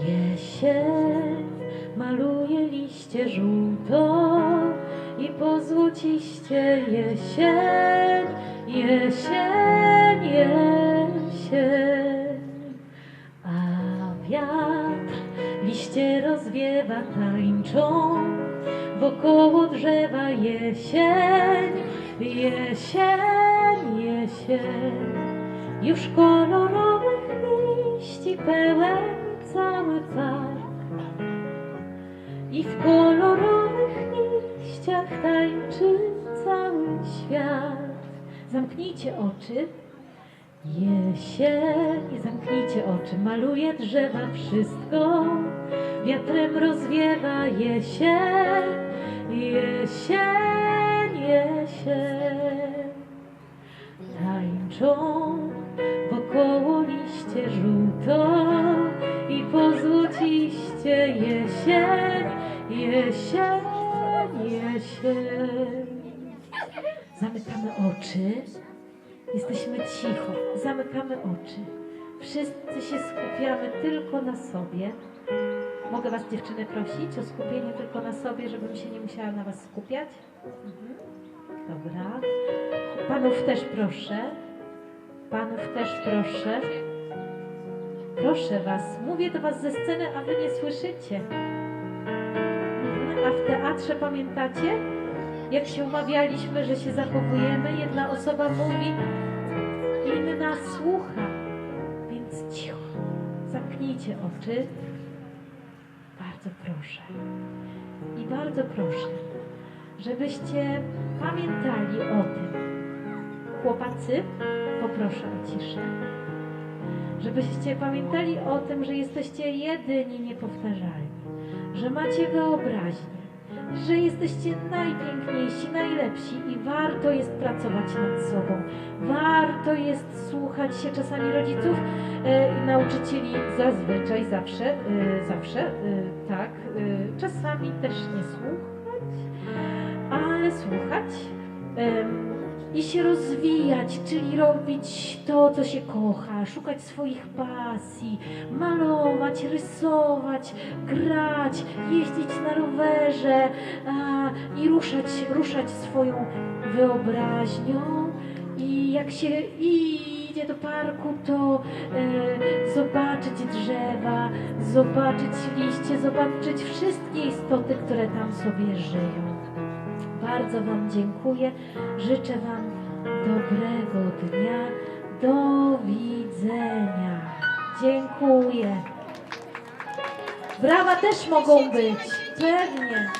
Jesień maluje liście żółto i po złociście jesień, jesień, jesień. A wiatr liście rozwiewa tańczą wokoło drzewa jesień, jesień, jesień. Już kolorowych w kolorowych liściach tańczy cały świat. Zamknijcie oczy. Jesień, zamknijcie oczy, maluje drzewa wszystko, wiatrem rozwiewa jesień, jesień, jesień. Tańczą wokoło liście żółto i po złociście jesień, jesień, jesień. Zamykamy oczy. Jesteśmy cicho, zamykamy oczy. Wszyscy się skupiamy tylko na sobie. Mogę Was dziewczyny prosić o skupienie tylko na sobie, żebym się nie musiała na Was skupiać? Mhm. Dobra. Panów też proszę. Panów też proszę. Proszę Was, mówię do Was ze sceny, a Wy nie słyszycie. W teatrze pamiętacie? Jak się umawialiśmy, że się zachowujemy, jedna osoba mówi, inna słucha. Więc cicho. Zamknijcie oczy. Bardzo proszę. I bardzo proszę, żebyście pamiętali o tym. Chłopacy, poproszę o ciszę. Żebyście pamiętali o tym, że jesteście jedyni niepowtarzalni, że macie wyobraźnię, że jesteście najpiękniejsi, najlepsi i warto jest pracować nad sobą. Warto jest słuchać się czasami rodziców e, i nauczycieli zazwyczaj, zawsze, e, zawsze, e, tak, czasami też nie słuchać, ale słuchać i się rozwijać, czyli robić to, co się kocha, szukać swoich pasji, malować, rysować, grać, jeździć na rowerze a, i ruszać, ruszać swoją wyobraźnią. I jak się idzie do parku, to e, zobaczyć drzewa, zobaczyć liście, zobaczyć wszystkie istoty, które tam sobie żyją. Bardzo Wam dziękuję. Życzę Wam dobrego dnia. Do widzenia. Dziękuję. Brawa też mogą być. Pewnie.